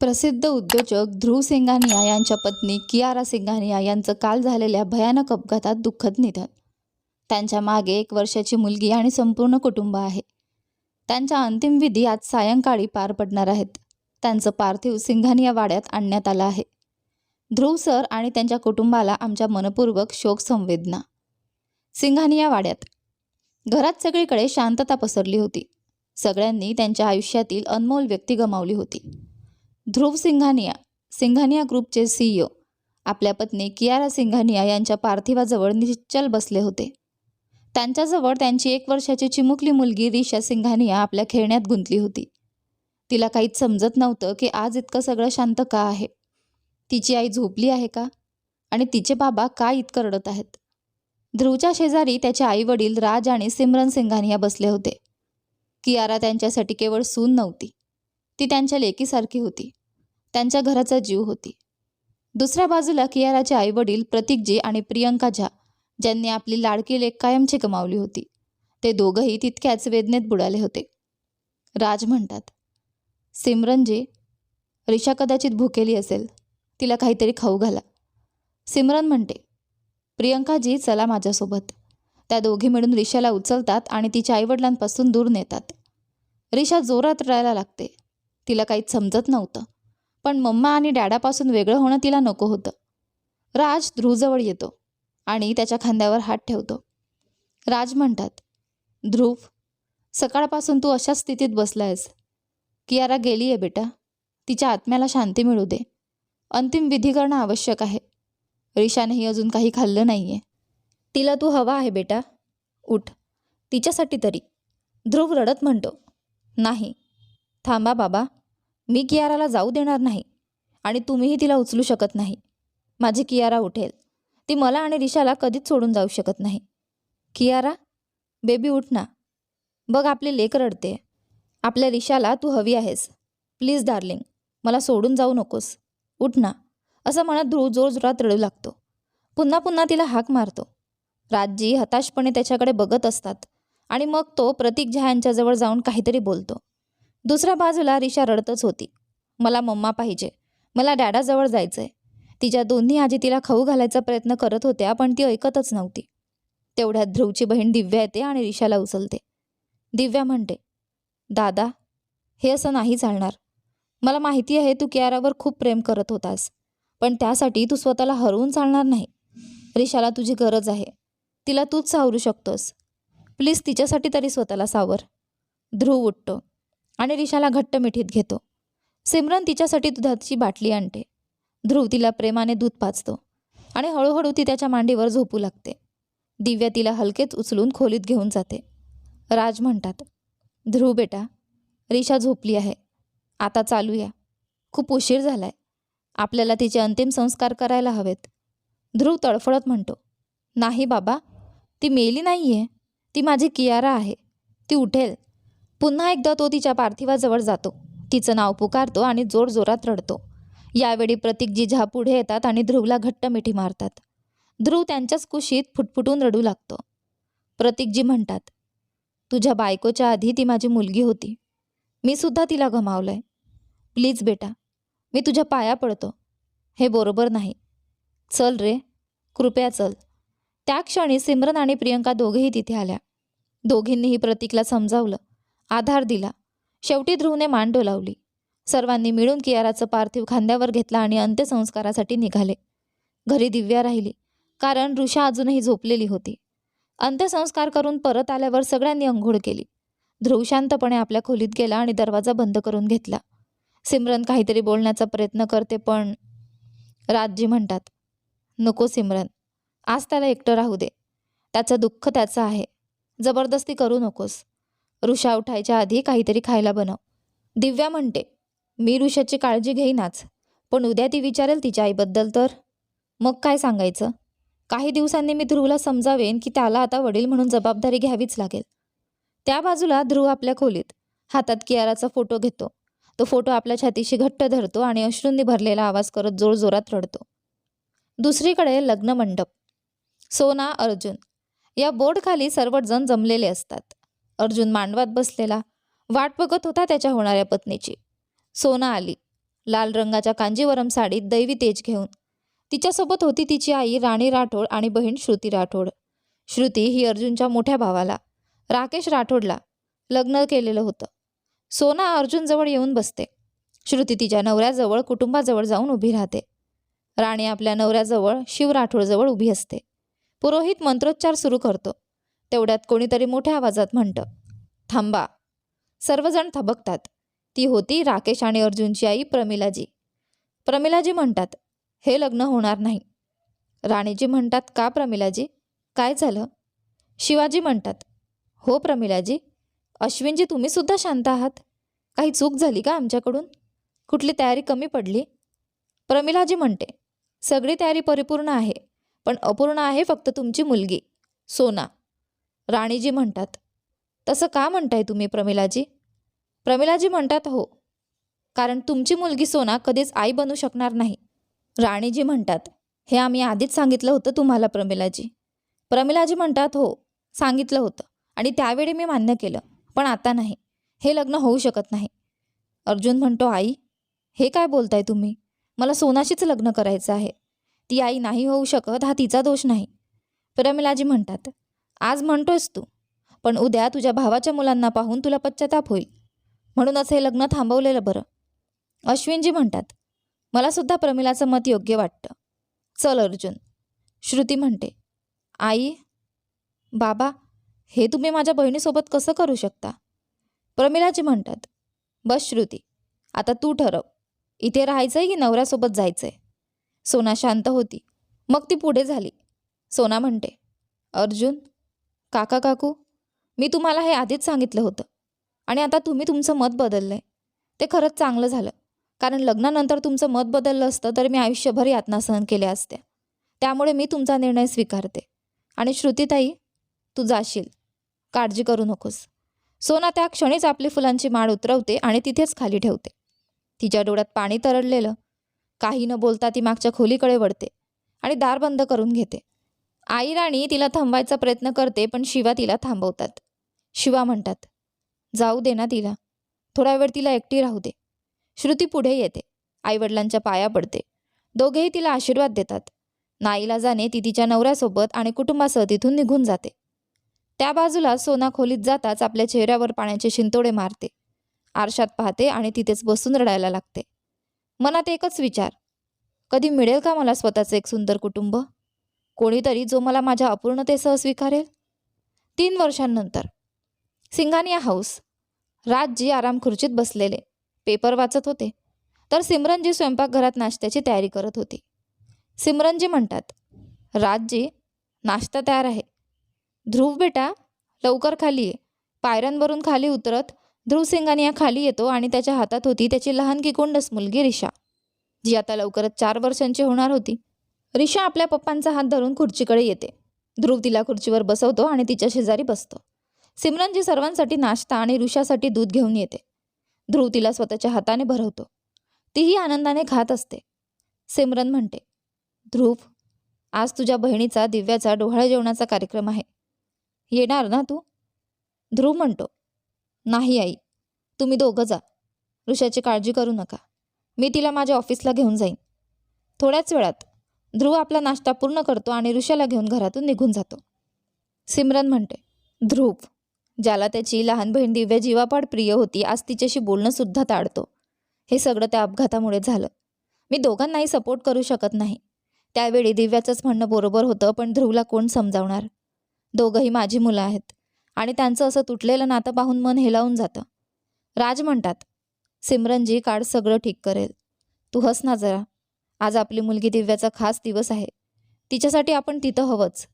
प्रसिद्ध उद्योजक ध्रुव सिंघानिया यांच्या पत्नी कियारा सिंघानिया यांचं काल झालेल्या भयानक अपघातात दुःखद निधन. त्यांच्या मागे एक वर्षाची मुलगी आणि संपूर्ण कुटुंब आहे. त्यांच्या अंतिम विधी आज सायंकाळी पार पडणार आहेत. त्यांचं पार्थिव सिंघानिया वाड्यात आणण्यात आलं आहे. ध्रुव सर आणि त्यांच्या कुटुंबाला आमच्या मनपूर्वक शोक संवेदना. सिंघानिया वाड्यात. घरात सगळीकडे शांतता पसरली होती. सगळ्यांनी त्यांच्या आयुष्यातील अनमोल व्यक्ती गमावली होती. ध्रुव सिंघानिया सिंघानिया ग्रुपचे सीईओ आपल्या पत्नी कियारा सिंघानिया यांच्या पार्थिवाजवळ निश्चल बसले होते. त्यांच्याजवळ त्यांची एक वर्षाची चिमुकली मुलगी रिशा सिंघानिया आपल्या खेळण्यात गुंतली होती. तिला काहीच समजत नव्हतं की आज इतकं सगळं शांत का आहे. तिची आई झोपली आहे का? आणि तिचे बाबा का इतकं रडत आहेत? ध्रुवच्या शेजारी त्याचे आई वडील राज आणि सिमरन सिंघानिया बसले होते. कियारा त्यांच्यासाठी केवळ सून नव्हती. ती त्यांच्या लेकीसारखी होती. त्यांच्या घराचा जीव होती. दुसऱ्या बाजूला कियाराचे आईवडील प्रतीकजी आणि प्रियंका झा ज्यांनी आपली लाडकी लेख कायमची कमावली होती. ते दोघंही तितक्याच वेदनेत बुडाले होते. राज म्हणतात सिमरनजी रिशा कदाचित भुकेली असेल. तिला काहीतरी खाऊ घाला. सिमरन म्हणते प्रियंकाजी चला माझ्यासोबत. त्या दोघी मिळून रिशाला उचलतात आणि तिच्या आईवडिलांपासून दूर नेतात. रिशा जोरात रडायला लागते. तिला काहीच समजत नव्हतं. पण मम्मा आणि डॅडापासून वेगळं होणं तिला नको होतं. राज ध्रुवजवळ येतो आणि त्याच्या खांद्यावर हात ठेवतो. राज म्हणतात ध्रुव सकाळपासून तू अशा स्थितीत बसलायस. कियारा गेली आहे बेटा. तिच्या आत्म्याला शांती मिळू दे. अंतिम विधी करणं आवश्यक आहे. रिशानेही अजून काही खाल्लं नाही आहे तिला तू हवा आहे बेटा. उठ. तिच्यासाठी तरी. ध्रुव रडत म्हणतो नाही. थांबा बाबा. मी कियाराला जाऊ देणार नाही आणि तुम्हीही तिला उचलू शकत नाही. माझी कियारा उठेल. ती मला आणि रिशाला कधीच सोडून जाऊ शकत नाही. कियारा बेबी उठ ना. बघ आपली लेक रडते. आपल्या रिशाला तू हवी आहेस. प्लीज डार्लिंग मला सोडून जाऊ नकोस. उठ ना. असं म्हणत ध्रुव जोरजोरात रडू लागतो. पुन्हा पुन्हा तिला हाक मारतो. राजजी हताशपणे त्याच्याकडे बघत असतात आणि मग तो प्रतीक झा यांच्याजवळ जाऊन काहीतरी बोलतो. दुसऱ्या बाजूला रिशा रडतच होती. मला मम्मा पाहिजे. मला डॅडाजवळ जायचं आहे तिच्या दोन्ही आजी तिला खाऊ घालायचा प्रयत्न करत होत्या पण ती ऐकतच नव्हती. तेवढ्यात ध्रुवची बहीण दिव्या येते आणि रिशाला उचलते. दिव्या म्हणते दादा हे असं नाही चालणार. मला माहिती आहे तू कियारावर खूप प्रेम करत होतास पण त्यासाठी तू स्वतःला हरवून चालणार नाही. रिशाला तुझी गरज आहे. तिला तूच सावरू शकतोस. प्लीज तिच्यासाठी तरी स्वतःला सावर. ध्रुव उठतो. आणि रिशाला घट्ट मिठीत घेतो. सिमरन तिच्यासाठी दुधाची बाटली आणते. ध्रुव तिला प्रेमाने दूध पाचतो आणि हळूहळू ती त्याच्या मांडीवर झोपू लागते. दिव्या तिला हलकेच उचलून खोलीत घेऊन जाते. राज म्हणतात ध्रुव बेटा रिशा झोपली आहे. आता चालूया. खूप उशीर झालाय. आपल्याला तिचे अंतिम संस्कार करायला हवेत. ध्रुव तडफडत म्हणतो नाही बाबा ती मेली नाही आहे ती माझी कियारा आहे. ती उठेल. पुन्हा एकदा तो तिच्या पार्थिवाजवळ जातो. तिचं नाव पुकारतो आणि जोरजोरात रडतो. यावेळी प्रतीकजी झा पुढे येतात आणि ध्रुवला घट्ट मिठी मारतात. ध्रुव त्यांच्याच कुशीत फुटफुटून रडू लागतो. प्रतीकजी म्हणतात तुझ्या बायकोच्या आधी ती माझी मुलगी होती. मी सुद्धा तिला गमावलंय. प्लीज बेटा मी तुझ्या पाया पडतो. हे बरोबर नाही. चल रे कृपया चल. त्या क्षणी सिमरन आणि प्रियंका दोघेही तिथे आल्या. दोघींनीही प्रतीकला समजावलं. आधार दिला. शेवटी ध्रुवने मान डोलावली. सर्वांनी मिळून कियाराचं पार्थिव खांद्यावर घेतला आणि अंत्यसंस्कारासाठी निघाले. घरी दिव्या राहिली कारण ऋषा अजूनही झोपलेली होती. अंत्यसंस्कार करून परत आल्यावर सगळ्यांनी अंघोळ केली. ध्रुव शांतपणे आपल्या खोलीत गेला आणि दरवाजा बंद करून घेतला. सिमरन काहीतरी बोलण्याचा प्रयत्न करते पण राजजी म्हणतात नको सिमरन आज त्याला एकटं राहू दे. त्याचं दुःख त्याचं आहे. जबरदस्ती करू नकोस. ऋषा उठायच्या आधी काहीतरी खायला बनव. दिव्या म्हणते मी ऋषाची काळजी घेईनाच पण उद्या ती विचारेल तिच्या आईबद्दल तर. मग काय सांगायचं? काही दिवसांनी मी ध्रुवला समजावेन की त्याला आता वडील म्हणून जबाबदारी घ्यावीच लागेल. त्या बाजूला ध्रुव आपल्या खोलीत हातात कियाराचा फोटो घेतो. तो फोटो आपल्या छातीशी घट्ट धरतो आणि अश्रूंनी भरलेला आवाज करत जोरजोरात रडतो. दुसरीकडे लग्न मंडप सोना अर्जुन या बोर्डखाली सर्वजण जमलेले असतात. अर्जुन मांडवात बसलेला. वाट बघत होता त्याच्या होणाऱ्या पत्नीची. सोना आली. लाल रंगाच्या कांजीवरम साडीत दैवी तेज घेऊन. तिच्यासोबत होती तिची आई राणी राठोड आणि बहीण श्रुती राठोड. श्रुती ही अर्जुनच्या मोठ्या भावाला. राकेश राठोडला लग्न केलेलं होतं. सोना अर्जुनजवळ येऊन बसते. श्रुती तिच्या नवऱ्याजवळ कुटुंबाजवळ जाऊन उभी राहते. राणी आपल्या नवऱ्याजवळ शिव राठोडजवळ उभी असते. पुरोहित मंत्रोच्चार सुरू करतो. तेवढ्यात कोणीतरी मोठ्या आवाजात म्हणतं थांबा. सर्वजण थबकतात. ती होती राकेश आणि अर्जुनची आई प्रमिलाजी. प्रमिलाजी म्हणतात हे लग्न होणार नाही. राणीजी म्हणतात का प्रमिलाजी? काय झालं? शिवाजी म्हणतात हो प्रमिलाजी अश्विनजी तुम्ही सुद्धा शांत आहात? काही चूक झाली का आमच्याकडून? कुठली तयारी कमी पडली? प्रमिलाजी म्हणते सगळी तयारी परिपूर्ण आहे पण अपूर्ण आहे फक्त तुमची मुलगी सोना. राणीजी म्हणतात तसं का म्हणताय तुम्ही प्रमिलाजी? प्रमिलाजी म्हणतात हो कारण तुमची मुलगी सोना कधीच आई बनू शकणार नाही. राणीजी म्हणतात हे आम्ही आधीच सांगितलं होतं तुम्हाला प्रमिलाजी. प्रमिलाजी म्हणतात हो सांगितलं होतं आणि त्यावेळी मी मान्य केलं पण आता नाही. हे लग्न होऊ शकत नाही. अर्जुन म्हणतो आई हे काय बोलताय तुम्ही? मला सोनाशीच लग्न करायचं आहे. ती आई नाही होऊ शकत हा तिचा दोष नाही. प्रमिलाजी म्हणतात आज म्हणतोयस तू पण उद्या तुझ्या भावाच्या मुलांना पाहून तुला पश्चाताप होईल. म्हणूनच हे लग्न थांबवलेलं बरं. अश्विनजी म्हणतात मला सुद्धा प्रमिलाचं मत योग्य वाटतं. चल अर्जुन श्रुती म्हणते. आई बाबा हे तुम्ही माझ्या बहिणीसोबत कसं करू शकता? प्रमिलाजी म्हणतात बस श्रुती आता तू ठरव. इथे राहायचंय की नवऱ्यासोबत जायचंय? सोना शांत होती. मग ती पुढे झाली. सोना म्हणते अर्जुन काका काकू मी तुम्हाला हे आधीच सांगितलं होतं आणि आता तुम्ही तुमचं मत बदललंय. ते खरंच चांगलं झालं. कारण लग्नानंतर तुमचं मत बदललं असतं तर मी आयुष्यभर यातना सहन केल्या असत्या. त्यामुळे मी तुमचा निर्णय स्वीकारते. आणि श्रुतीताई तू जाशील. काळजी करू नकोस. सोना त्या क्षणीच आपली फुलांची माळ उतरवते आणि तिथेच खाली ठेवते. तिच्या डोळ्यात पाणी तरडलेलं काही न बोलता ती मागच्या खोलीकडे वळते आणि दार बंद करून घेते. आई राणी तिला थांबवायचा प्रयत्न करते पण शिवा तिला थांबवतात. शिवा म्हणतात जाऊ दे ना तिला. थोडा वेळ तिला एकटी राहू दे. श्रुती पुढे येते. आईवडिलांच्या पाया पडते. दोघेही तिला आशीर्वाद देतात. नाईला जाणे ती तिच्या नवऱ्यासोबत आणि कुटुंबासह तिथून निघून जाते. त्या बाजूला सोना खोलीत जाताच आपल्या चेहऱ्यावर पाण्याचे शिंतोडे मारते. आरशात पाहते आणि तिथेच बसून रडायला लागते. मनात एकच विचार कधी मिळेल का मला स्वतःचं एक सुंदर कुटुंब? कोणीतरी जो मला माझ्या अपूर्णतेसह स्वीकारेल? तीन वर्षांनंतर. सिंगानिया हाऊस. राजजी आराम खुर्चीत बसलेले. पेपर वाचत होते. तर सिमरनजी स्वयंपाकघरात नाश्त्याची तयारी करत होती. सिमरनजी म्हणतात राजजी नाश्ता तयार आहे. ध्रुव बेटा लवकर खाली ये. पायऱ्यांवरून खाली उतरत ध्रुव सिंगानिया खाली येतो आणि त्याच्या हातात होती त्याची लहान गोंडस मुलगी रिशा जी आता लवकरच चार वर्षांची होणार होती. रिशा आपल्या पप्पांचा हात धरून खुर्चीकडे येते. ध्रुव तिला खुर्चीवर बसवतो आणि तिच्या शेजारी बसतो. सिमरनजी सर्वांसाठी नाश्ता आणि ऋषासाठी दूध घेऊन येते. ध्रुव तिला स्वतःच्या हाताने भरवतो. तीही आनंदाने खात असते. सिमरन म्हणते ध्रुव आज तुझ्या बहिणीचा दिव्याचा डोहाळ्या जेवणाचा कार्यक्रम आहे. येणार ना तू? ध्रुव म्हणतो नाही आई तुम्ही दोघं जा. ऋषाची काळजी करू नका. मी तिला माझ्या ऑफिसला घेऊन जाईन. थोड्याच वेळात ध्रुव आपला नाश्ता पूर्ण करतो आणि ऋषाला घेऊन घरातून निघून जातो. सिमरन म्हणते ध्रुव ज्याला त्याची लहान बहीण दिव्या जीवापाड प्रिय होती आज तिच्याशी बोलणंसुद्धा टाळतो हे सगळं त्या अपघातामुळे झालं. मी दोघांनाही सपोर्ट करू शकत नाही. त्यावेळी दिव्याचंच म्हणणं बरोबर होतं पण ध्रुवला कोण समजावणार? दोघंही माझी मुलं आहेत आणि त्यांचं असं तुटलेलं नातं पाहून मन हेलावून जातं. राज म्हणतात सिमरनजी काळ सगळं ठीक करेल. तू हस ना जरा. आज आपली मुलगी दिव्याचा खास दिवस आहे. तिच्यासाठी आपण तिथं हवंच.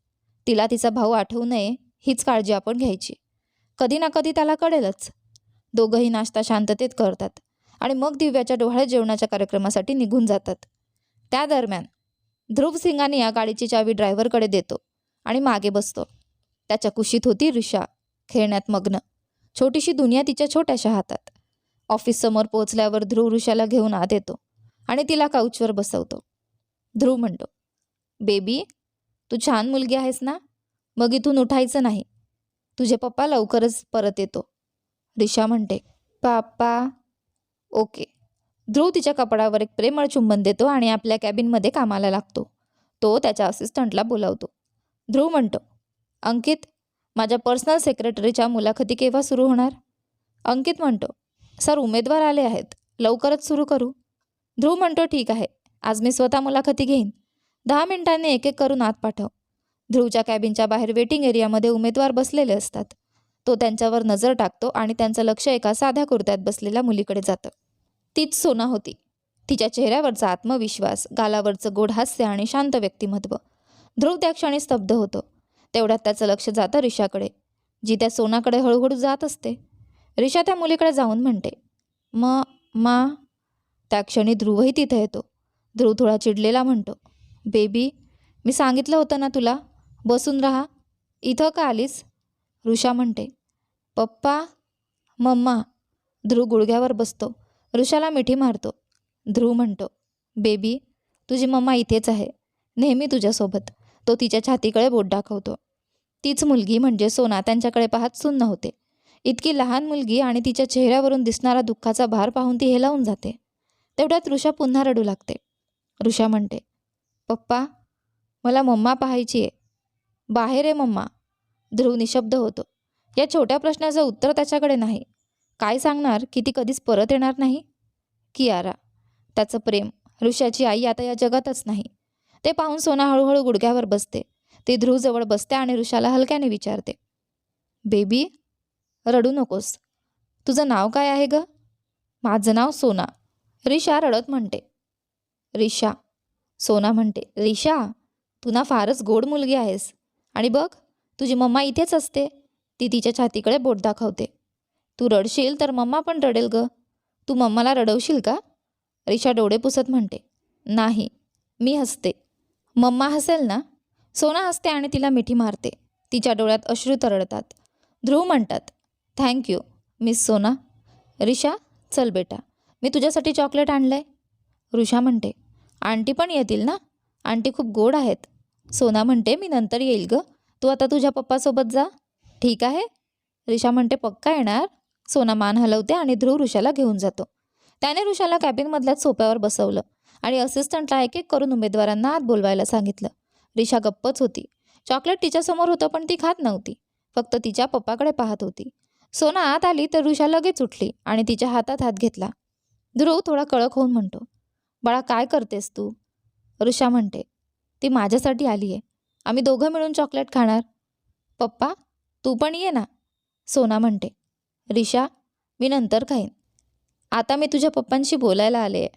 तिला तिचा भाऊ आठवू नये हीच काळजी आपण घ्यायची. कधी ना कधी त्याला कळेलच. दोघंही नाश्ता शांततेत करतात आणि मग दिव्याच्या डोहाळे जेवणाच्या कार्यक्रमासाठी निघून जातात. त्या दरम्यान ध्रुव सिंगाने या गाडीची चावी ड्रायव्हरकडे देतो आणि मागे बसतो. त्याच्या कुशीत होती ऋषा खेळण्यात मग्न. छोटीशी दुनिया तिच्या छोट्याशा हातात. ऑफिससमोर पोहोचल्यावर ध्रुव ऋषाला घेऊन आत येतो. आणि तिला काउचवर बसवतो. ध्रुव म्हणतो बेबी तू छान मुलगी आहेस ना? मग इथून उठायचं नाही. तुझे पप्पा लवकरच परत येतो. रिशा म्हणते पापा ओके. ध्रुव तिच्या कपडावर एक प्रेमळ चुंबन देतो आणि आपल्या कॅबिनमध्ये कामाला लागतो. तो त्याच्या असिस्टंटला बोलावतो. ध्रुव म्हणतो अंकित माझ्या पर्सनल सेक्रेटरीच्या मुलाखती केव्हा सुरू होणार? अंकित म्हणतो सर उमेदवार आले आहेत. लवकरच सुरू करू. ध्रुव म्हणतो ठीक आहे. आज मी स्वतः मुलाखती घेईन. दहा मिनिटांनी एक एक करून आत पाठव. ध्रुवच्या कॅबिनच्या बाहेर वेटिंग एरियामध्ये उमेदवार बसलेले असतात. तो त्यांच्यावर नजर टाकतो आणि त्यांचं लक्ष एका साध्या कुर्त्यात बसलेल्या मुलीकडे जातं. तीच सोना होती. तिच्या चेहऱ्यावरचा आत्मविश्वास गालावरचं गोड हास्य आणि शांत व्यक्तिमत्व. ध्रुव त्या क्षणी स्तब्ध होतो. तेवढ्यात त्याचं लक्ष जातं रिशाकडे जी त्या सोनाकडे हळूहळू जात असते. रिशा त्या मुलीकडे जाऊन म्हणते म मा त्या क्षणी ध्रुवही तिथे येतो. ध्रुव थोडा चिडलेला म्हणतो बेबी मी सांगितलं होतं ना तुला? बसून राहा. इथं का आलीस? ऋषा म्हणते पप्पा मम्मा. ध्रुव गुडघ्यावर बसतो. ऋषाला मिठी मारतो. ध्रुव म्हणतो बेबी तुझी मम्मा इथेच आहे. नेहमी तुझ्यासोबत. तो तिच्या छातीकडे बोट दाखवतो. तीच मुलगी म्हणजे सोना त्यांच्याकडे पाहत सुन्न होते. इतकी लहान मुलगी आणि तिच्या चेहऱ्यावरून दिसणारा दुःखाचा भार पाहून ती हेलावून जाते. तेवढ्यात ऋषा पुन्हा रडू लागते. ऋषा म्हणते पप्पा मला मम्मा पाहायची आहे. बाहेर आहे मम्मा. ध्रुव निशब्द होतो. या छोट्या प्रश्नाचं उत्तर त्याच्याकडे नाही. काय सांगणार? की ती कधीच परत येणार नाही? कियारा त्याचं प्रेम ऋषाची आई आता या जगातच नाही. ते पाहून सोना हळूहळू गुडघ्यावर बसते. ती ध्रुवजवळ बसते आणि ऋषाला हलक्याने विचारते बेबी रडू नकोस. तुझं नाव काय आहे ग? माझं नाव सोना. रिशा रडत म्हणते. रिशा सोना म्हणते रिशा तू ना फारच गोड मुलगी आहेस. आणि बघ तुझी मम्मा इथेच असते. ती तिच्या छातीकडे बोट दाखवते. तू रडशील तर मम्मा पण रडेल ग. तू मम्माला रडवशील का? रिशा डोळे पुसत म्हणते. नाही मी हसते. मम्मा हसेल ना? सोना हसते आणि तिला मिठी मारते. तिच्या डोळ्यात अश्रू तरळतात ध्रुव म्हणतात थँक्यू मिस सोना. रिशा चल बेटा. मी तुझ्यासाठी चॉकलेट आणलं आहे ऋषा म्हणते आंटी पण येतील ना? आंटी खूप गोड आहेत. सोना म्हणते मी नंतर येईल ग. तू आता तुझ्या पप्पासोबत जा. ठीक आहे. ऋषा म्हणते पक्का येणार. सोना मान हलवते आणि ध्रुव ऋषाला घेऊन जातो. त्याने ऋषाला कॅबिनमधल्याच सोप्यावर बसवलं आणि असिस्टंटला एक एक करून उमेदवारांना आत बोलवायला सांगितलं. रिषा गप्पच होती. चॉकलेट तिच्यासमोर होतं पण ती खात नव्हती. फक्त तिच्या पप्पाकडे पाहत होती. सोना आत आली तर ऋषा लगेच उठली आणि तिच्या हातात हात घेतला. ध्रुव थोडा कळक होऊन म्हणतो बाळा काय करतेस तू? ऋषा म्हणते ती माझ्यासाठी आली आहे. आम्ही दोघं मिळून चॉकलेट खाणार. पप्पा तू पण ये ना. सोना म्हणते रिशा मी नंतर खाईन. आता मी तुझ्या पप्पांशी बोलायला आले आहे.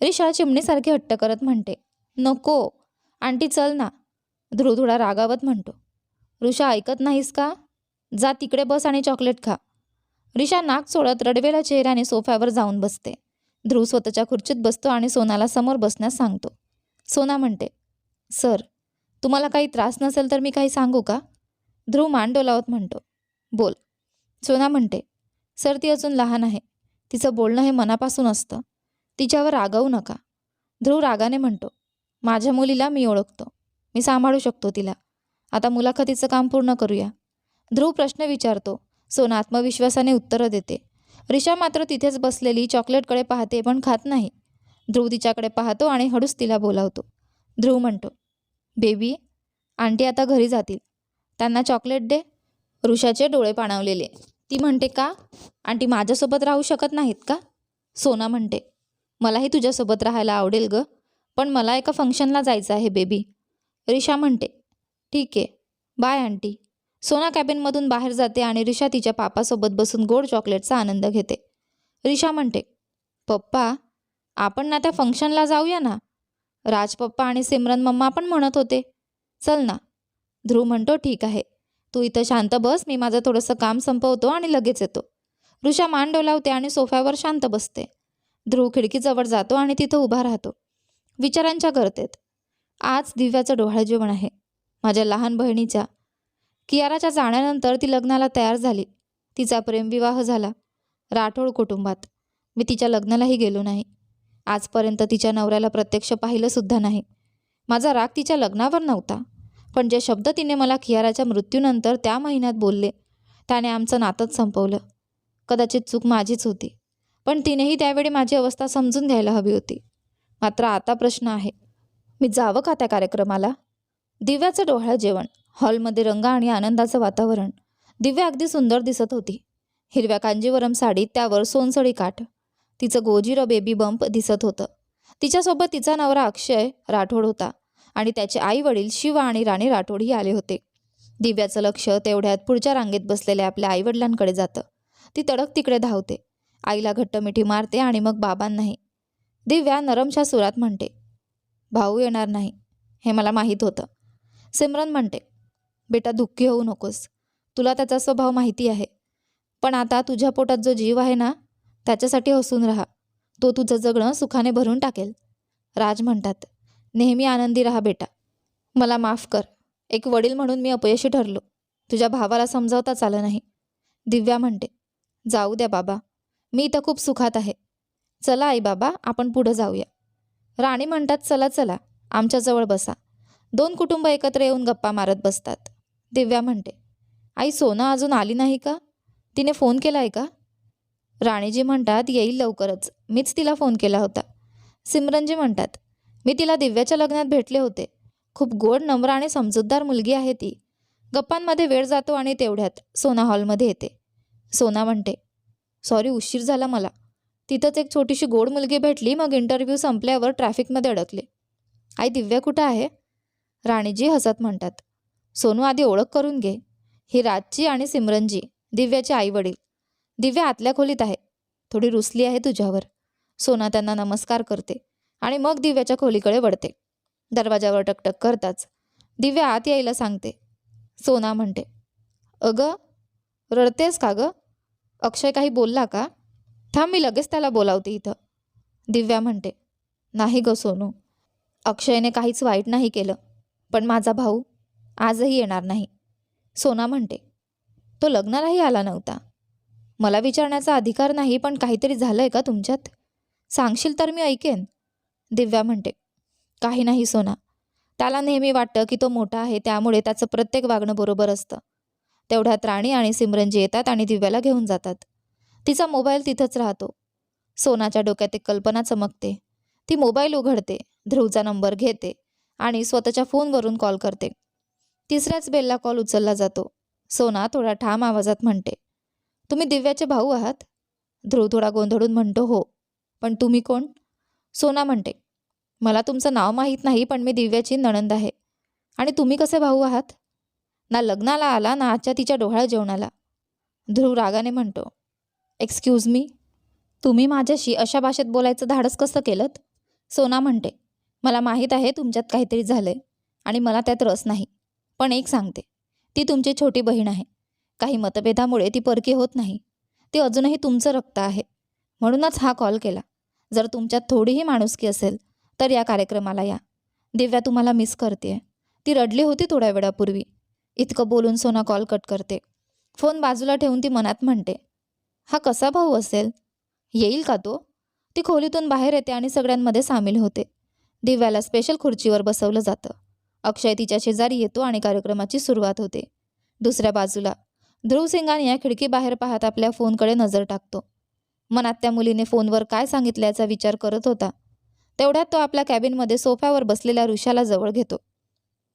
रिशा चिमणीसारखी हट्ट करत म्हणते नको आंटी चल ना. ध्रुव थोडा रागावत म्हणतो ऋषा ऐकत नाहीस का? जा तिकडे बस आणि चॉकलेट खा. रिशा नाक सोडत रडवेला चेहऱ्याने सोफ्यावर जाऊन बसते. ध्रुव स्वतःच्या खुर्चीत बसतो आणि सोनाला समोर बसण्यास सांगतो. सोना म्हणते सर तुम्हाला काही त्रास नसेल तर मी काही सांगू का? ध्रुव मान डोलावत म्हणतो बोल. सोना म्हणते सर ती अजून लहान आहे. तिचं बोलणं हे मनापासून असतं. तिच्यावर रागवू नका. ध्रुव रागाने म्हणतो माझ्या मुलीला मी ओळखतो. मी सांभाळू शकतो तिला. आता मुलाखतीचं काम पूर्ण करूया. ध्रुव प्रश्न विचारतो सोना आत्मविश्वासाने उत्तरं देते. रिशा मात्र तिथेच बसलेली चॉकलेटकडे पाहते पण खात नाही. ध्रुव तिच्याकडे पाहतो आणि हळूच तिला बोलावतो. ध्रुव म्हणतो बेबी आंटी आता घरी जातील. त्यांना चॉकलेट दे. ऋषाचे डोळे पाणावलेले. ती म्हणते का? आंटी माझ्यासोबत राहू शकत नाहीत का? सोना म्हणते मलाही तुझ्यासोबत राहायला आवडेल ग पण मला एका फंक्शनला जायचं आहे बेबी. रिशा म्हणते ठीक आहे. Bye aunty. सोना कॅबिनमधून बाहेर जाते आणि रिशा तिच्या पापासोबत बसून गोड चॉकलेटचा आनंद घेते. रिशा म्हणते पप्पा आपण ना त्या फंक्शनला जाऊया ना? राज पप्पा आणि सिमरन मम्मा पण म्हणत होते. चल ना. ध्रुव म्हणतो ठीक आहे. तू इथं शांत बस मी माझं थोडंसं काम संपवतो आणि लगेच येतो. ऋषा मान डोलावते आणि सोफ्यावर शांत बसते. ध्रुव खिडकीजवळ जातो आणि तिथं उभा राहतो. विचारांच्या गर्तेत आज दिव्याचं डोहाळं जेवण आहे. माझ्या लहान बहिणीच्या कियाराच्या जाण्यानंतर ती लग्नाला तयार झाली. तिचा प्रेमविवाह झाला. राठोड कुटुंबात. मी तिच्या लग्नालाही गेलो नाही. आजपर्यंत तिच्या नवऱ्याला प्रत्यक्ष पाहिलंसुद्धा नाही. माझा राग तिच्या लग्नावर नव्हता. पण जे शब्द तिने मला खियाराच्या मृत्यूनंतर त्या महिन्यात बोलले त्याने आमचं नातंच संपवलं. कदाचित चूक माझीच होती. पण तिनेही त्यावेळी माझी अवस्था समजून घ्यायला हवी होती. मात्र आता प्रश्न आहे मी जावं का त्या कार्यक्रमाला? दिव्याचं डोहाळं जेवण. हॉलमध्ये रंग आणि आनंदाचं वातावरण. दिव्या अगदी सुंदर दिसत होती. हिरव्या कांजीवरम साडीत त्यावर सोनसळी काठ. तिचं गोजीरं बेबी बंप दिसत होतं. तिच्यासोबत तिचा नवरा अक्षय राठोड होता आणि त्याचे आई वडील शिव आणि राणी राठोडही आले होते. दिव्याचं लक्ष तेवढ्यात पुढच्या रांगेत बसलेल्या आपल्या आईवडिलांकडे जातं. ती तडक तिकडे धावते. आईला घट्ट मिठी मारते आणि मग बाबांनाही. दिव्या नरमशा सुरात म्हणते भाऊ येणार नाही. हे मला माहीत होतं. सिमरन म्हणते बेटा दुःखी होऊ नकोस. तुला त्याचा स्वभाव माहिती आहे. पण आता तुझ्या पोटात जो जीव आहे ना त्याच्यासाठी हसून राहा. तो तुझं जगणं सुखाने भरून टाकेल. राज म्हणतात नेहमी आनंदी राहा बेटा. मला माफ कर. एक वडील म्हणून मी अपयशी ठरलो. तुझ्या भावाला समजावताच आलं नाही. दिव्या म्हणते जाऊ द्या बाबा. मी इथं खूप सुखात आहे. चला आई बाबा आपण पुढं जाऊया. राणी म्हणतात चला चला. आमच्याजवळ बसा. दोन कुटुंब एकत्र येऊन गप्पा मारत बसतात. दिव्या म्हणते आई सोना अजून आली नाही का? तिने फोन केला आहे का? राणीजी म्हणतात येईल लवकरच. मीच तिला फोन केला होता. सिमरनजी म्हणतात मी तिला दिव्याच्या लग्नात भेटले होते. खूप गोड नम्र आणि समजूतदार मुलगी आहे ती. गप्पांमध्ये वेळ जातो आणि तेवढ्यात सोना हॉलमध्ये येते. सोना म्हणते सॉरी उशीर झाला मला. तिथंच एक छोटीशी गोड मुलगी भेटली मग इंटरव्ह्यू संपल्यावर ट्रॅफिकमध्ये अडकले. आई दिव्या कुठं आहे? राणीजी हसत म्हणतात सोनू आधी ओळख करून घे. ही राजची आणि सिमरनजी दिव्याचे आईवडील. दिव्या आतल्या खोलीत आहे. थोडी रुसली आहे तुझ्यावर. सोना त्यांना नमस्कार करते आणि मग दिव्याच्या खोलीकडे वळते. दरवाजावर टकटक करताच दिव्या आत यायला सांगते. सोना म्हणते अगं रडतेस का गं? अक्षय काही बोलला का? थांब मी लगेच त्याला बोलावते इथं. दिव्या म्हणते नाही गं सोनू. अक्षयने काहीच वाईट नाही केलं पण माझा भाऊ आजही येणार नाही. सोना म्हणते तो लग्नालाही आला नव्हता. मला विचारण्याचा अधिकार नाही पण काहीतरी झालं आहे का तुमच्यात? सांगशील तर मी ऐकेन. दिव्या म्हणते काही नाही सोना. त्याला नेहमी वाटतं की तो मोठा आहे त्यामुळे त्याचं प्रत्येक वागणं बरोबर असतं. तेवढ्यात राणी आणि सिमरनजी येतात आणि दिव्याला घेऊन जातात. तिचा मोबाईल तिथंच राहतो. सोनाच्या डोक्यात एक कल्पना चमकते. ती मोबाईल उघडते ध्रुवचा नंबर घेते आणि स्वतःच्या फोनवरून कॉल करते. तिसऱ्याच बेलला कॉल उचलला जातो. सोना थोडा ठाम आवाजात म्हणते तुम्ही दिव्याचे भाऊ आहात? ध्रुव थोडा गोंधळून म्हणतो हो. पण तुम्ही कोण? सोना म्हणते मला तुमचं नाव माहीत नाही पण मी दिव्याची नणंद आहे. आणि तुम्ही कसे भाऊ आहात? ना लग्नाला आला ना आजच्या तिच्या डोहाळ्या जेवणाला. ध्रुव रागाने म्हणतो एक्सक्यूज मी तुम्ही माझ्याशी अशा भाषेत बोलायचं धाडस कसं केलं सोना म्हणते मला माहीत आहे तुमच्यात काहीतरी झालंय आणि मला त्यात रस नाही. पण एक सांगते ती तुमची छोटी बहीण आहे. काही मतभेदामुळे ती परकी होत नाही. ती अजूनही तुमचं रक्त आहे. म्हणूनच हा कॉल केला. जर तुमच्यात थोडीही माणुसकी असेल तर या कार्यक्रमाला या. दिव्या तुम्हाला मिस करते ती रडली होती थोड्या वेळापूर्वी. इतकं बोलून सोना कॉल कट करते. फोन बाजूला ठेवून ती मनात म्हणते हा कसा भाऊ असेल? येईल का तो? ती खोलीतून बाहेर येते आणि सगळ्यांमध्ये सामील होते. दिव्याला स्पेशल खुर्चीवर बसवलं जातं. अक्षय तिच्या शेजारी येतो आणि कार्यक्रमाची सुरुवात होते. दुसऱ्या बाजूला ध्रुव सिंगाने या खिडकी बाहेर पाहत आपल्या फोनकडे नजर टाकतो. मनात त्या मुलीने फोनवर काय सांगितल्याचा विचार करत होता. तेवढ्यात तो आपल्या कॅबिनमध्ये सोफ्यावर बसलेल्या ऋषाला जवळ घेतो.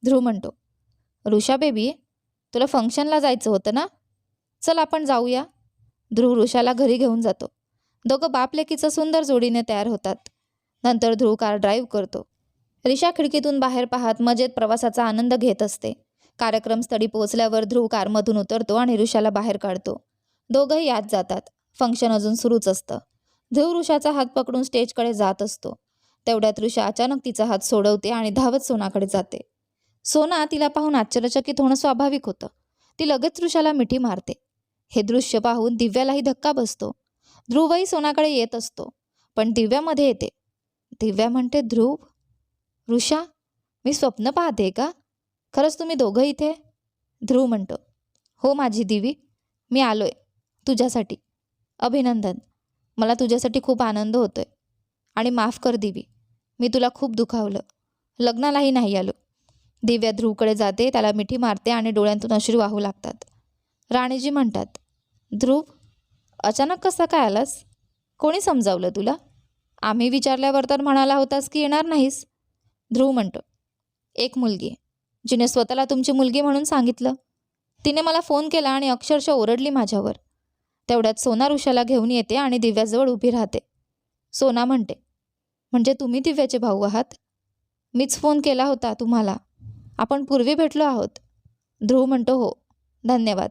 ध्रुव म्हणतो ऋषा बेबी तुला फंक्शनला जायचं होतं ना? चल आपण जाऊया. ध्रुव ऋषाला घरी घेऊन जातो. दोघं बापलेकीचं सुंदर जोडीने तयार होतात. नंतर ध्रुव कार ड्राईव्ह करतो. रिशा खिडकीतून बाहेर पाहत मजेत प्रवासाचा आनंद घेत असते. कार्यक्रमस्थळी पोहोचल्यावर ध्रुव कारमधून उतरतो आणि ऋषाला बाहेर काढतो. दोघंही आत जातात. फंक्शन अजून सुरूच असतं. ध्रुव ऋषाचा हात पकडून स्टेजकडे जात असतो. तेवढ्यात ऋषा अचानक तिचा हात सोडवते आणि धावत सोनाकडे जाते. सोना तिला पाहून आश्चर्यचकित होणं स्वाभाविक होतं. ती लगेच ऋषाला मिठी मारते. हे दृश्य पाहून दिव्यालाही धक्का बसतो. ध्रुवही सोनाकडे येत असतो. पण दिव्यामध्ये येते. दिव्या म्हणते ध्रुव ऋषा मी स्वप्न पाहते का? खरंच तुम्ही दोघं इथे? ध्रुव म्हणतो. हो माझी दिवी मी आलोय तुझ्यासाठी. अभिनंदन. मला तुझ्यासाठी खूप आनंद होतोय. आणि माफ कर दिवी मी तुला खूप दुखावलं. लग्नालाही नाही आलो. दिव्या ध्रुवकडे जाते त्याला मिठी मारते आणि डोळ्यांतून अश्रू वाहू लागतात. राणीजी म्हणतात ध्रुव अचानक कसा काय आलास? कोणी समजावलं तुला? आम्ही विचारल्यावर तर म्हणाला होतास की येणार नाहीस. ध्रुव म्हणतो. एक मुलगी. जिने स्वतःला तुमची मुलगी म्हणून सांगितलं. तिने मला फोन केला आणि अक्षरशः ओरडली माझ्यावर. तेवढ्यात सोना ऋषाला घेऊन येते आणि दिव्याजवळ उभी राहते. सोना म्हणते म्हणजे तुम्ही दिव्याचे भाऊ आहात? मीच फोन केला होता तुम्हाला. आपण पूर्वी भेटलो आहोत. ध्रुव म्हणतो हो. धन्यवाद.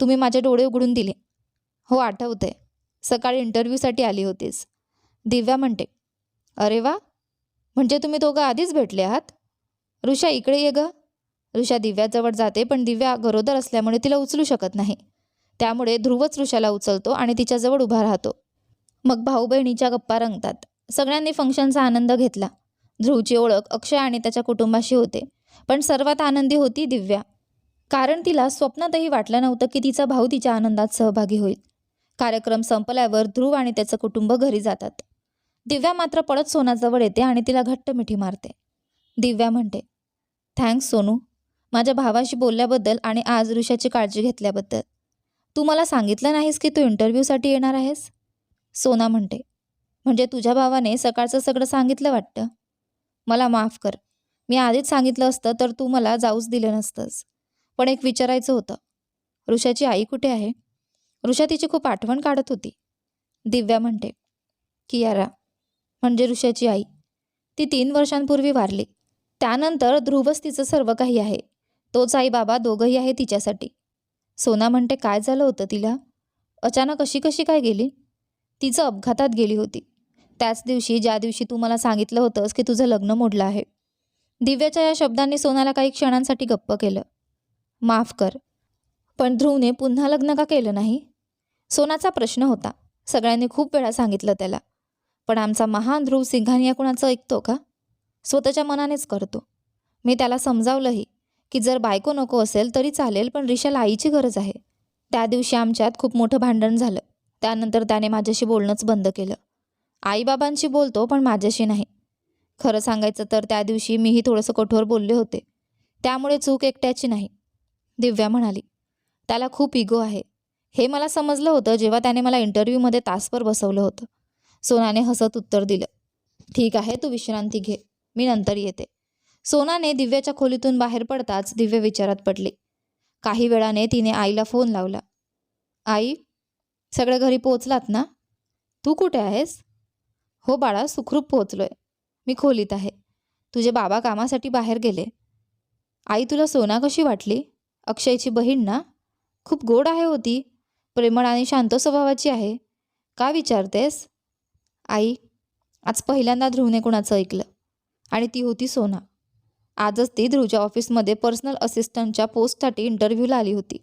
तुम्ही माझे डोळे उघडून दिले. हो आठवते सकाळी इंटरव्ह्यूसाठी आली होतीस. दिव्या म्हणते अरे वा. म्हणजे तुम्ही दोघं आधीच भेटले आहात? ऋषा इकडे ये ग. ऋषा दिव्याजवळ जाते पण दिव्या गरोदर असल्यामुळे तिला उचलू शकत नाही. त्यामुळे ध्रुवच ऋषाला उचलतो आणि तिच्याजवळ उभा राहतो. मग भाऊ बहिणीच्या गप्पा रंगतात. सगळ्यांनी फंक्शनचा आनंद घेतला. ध्रुवची ओळख अक्षय आणि त्याच्या कुटुंबाशी होते. पण सर्वात आनंदी होती दिव्या. कारण तिला स्वप्नातही वाटलं नव्हतं की तिचा भाऊ तिच्या आनंदात सहभागी होईल. कार्यक्रम संपल्यावर ध्रुव आणि त्याचं कुटुंब घरी जातात. दिव्या मात्र पळत सोनाजवळ येते आणि तिला घट्ट मिठी मारते. दिव्या म्हणते थँक्स सोनू माझ्या भावाशी बोलल्याबद्दल आणि आज ऋषाची काळजी घेतल्याबद्दल. तू मला सांगितलं नाहीस की तू इंटरव्ह्यूसाठी येणार आहेस? सोना म्हणते म्हणजे तुझ्या भावाने सकाळचं सगळं सांगितलं वाटतं? मला माफ कर. मी आधीच सांगितलं असतं तर तू मला जाऊच दिलं नसतंस. पण एक विचारायचं होतं. ऋषाची आई कुठे आहे? ऋषा तिची खूप आठवण काढत होती. दिव्या म्हणते कियारा म्हणजे ऋषाची आई. ती तीन वर्षांपूर्वी वारली. त्यानंतर ध्रुवच तिचं सर्व काही आहे. तोच आई बाबा दोघंही आहे तिच्यासाठी. सोना म्हणते काय झालं होतं तिला? अचानक अशी कशी काय गेली? तिचं अपघातात गेली होती. त्याच दिवशी ज्या दिवशी तू मला सांगितलं होतंस की तुझं लग्न मोडलं आहे दिव्याच्या या शब्दांनी सोनाला काही क्षणांसाठी गप्प केलं. माफ कर पण ध्रुवने पुन्हा लग्न का केलं नाही? सोनाचा प्रश्न होता. सगळ्यांनी खूप वेळा सांगितलं त्याला. पण आमचा महान ध्रुव सिंघानिया कुणाचं ऐकतो का? स्वतःच्या मनानेच करतो. मी त्याला समजावलंही की जर बायको नको असेल तरी चालेल पण रिशाला आईची गरज आहे. त्या दिवशी आमच्यात खूप मोठं भांडण झालं. त्यानंतर त्याने माझ्याशी बोलणंच बंद केलं. आईबाबांशी बोलतो पण माझ्याशी नाही. खरं सांगायचं तर त्या दिवशी मीही थोडंसं कठोर बोलले होते. त्यामुळे चूक एकट्याची नाही दिव्या म्हणाली. त्याला खूप इगो आहे. हे मला समजलं होतं जेव्हा त्याने मला इंटरव्ह्यूमध्ये तासभर बसवलं होतं. सोनाने हसत उत्तर दिलं. ठीक आहे तू विश्रांती घे. मी नंतर येते. सोनाने दिव्याच्या खोलीतून बाहेर पडताच दिव्य विचारात पडली. काही वेळाने तिने आईला फोन लावला. आई सगळे घरी पोहोचलात ना? तू कुठे आहेस? हो बाळा सुखरूप पोहोचलोय. मी खोलीत आहे. तुझे बाबा कामासाठी बाहेर गेले. आई तुला सोना कशी वाटली? अक्षयची बहीण ना? खूप गोड आहे होती प्रेमळ आणि शांत स्वभावाची आहे. का विचारतेस? आई आज पहिल्यांदा ध्रुवने कोणाचं ऐकलं? आणि ती होती सोना. आजच ती ध्रुवच्या ऑफिसमध्ये पर्सनल असिस्टंटच्या पोस्टसाठी इंटरव्ह्यूला आली होती.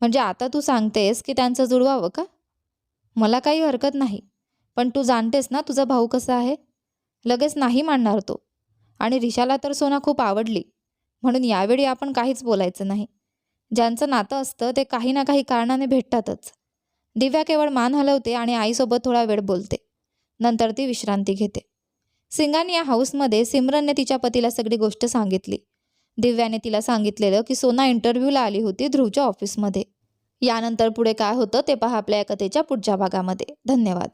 म्हणजे आता तू सांगतेस की त्यांचं जुळवावं का? मला काही हरकत नाही पण तू जाणतेस ना तुझा भाऊ कसा आहे? लगेच नाही मानणार तो. आणि रिशाला तर सोना खूप आवडली. म्हणून यावेळी आपण काहीच बोलायचं नाही. ज्यांचं नातं असतं ते काही ना काही कारणाने भेटतातच. दिव्या केवळ मान हलवते आणि आईसोबत थोडा वेळ बोलते. नंतर ती विश्रांती घेते. सिंगानी या हाऊसमध्ये सिमरनने तिच्या पतीला सगळी गोष्ट सांगितली. दिव्याने तिला सांगितलेलं की सोना इंटरव्ह्यूला आली होती ध्रुवच्या ऑफिसमध्ये. यानंतर पुढे काय होतं ते पहा आपल्या या कथेच्या पुढच्या भागामध्ये. धन्यवाद.